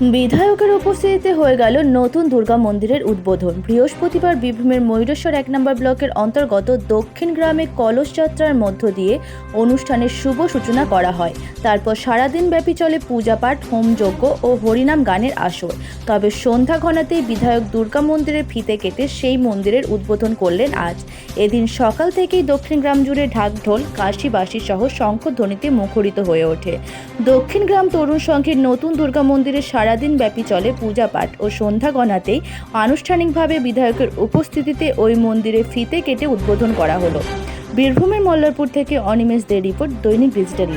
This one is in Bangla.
বিধায়কের উপস্থিতিতে হয়ে গেল নতুন দুর্গা মন্দিরের উদ্বোধন। বৃহস্পতিবার বীরভূমের ময়ূরেশ্বর এক নম্বর ব্লকের অন্তর্গত দক্ষিণ গ্রামে কলস যাত্রার মধ্য দিয়ে অনুষ্ঠানের শুভ সূচনা করা হয়। তারপর সারাদিন ব্যাপী চলে পূজাপাঠ, হোমযজ্ঞ ও হরিনাম গানের আসর। তবে সন্ধ্যা ঘনাতেই বিধায়ক দুর্গা মন্দিরের ফিতে কেটে সেই মন্দিরের উদ্বোধন করলেন আজ। এদিন সকাল থেকেই দক্ষিণ গ্রাম জুড়ে ঢাকঢোল কাশিবাসী সহ শঙ্খধ্বনিতে মুখরিত হয়ে ওঠে। দক্ষিণ গ্রাম তরুণ সংঘের নতুন দুর্গা মন্দিরে সারাদিন ব্যাপী চলে পূজা পাঠ ও সন্ধ্যা গণাতেই আনুষ্ঠানিকভাবে বিধায়কের উপস্থিতিতে ওই মন্দিরে ফিতে কেটে উদ্বোধন করা হলো বীরভূমের মল্লারপুর থেকে Animesh De report, Dainik digital.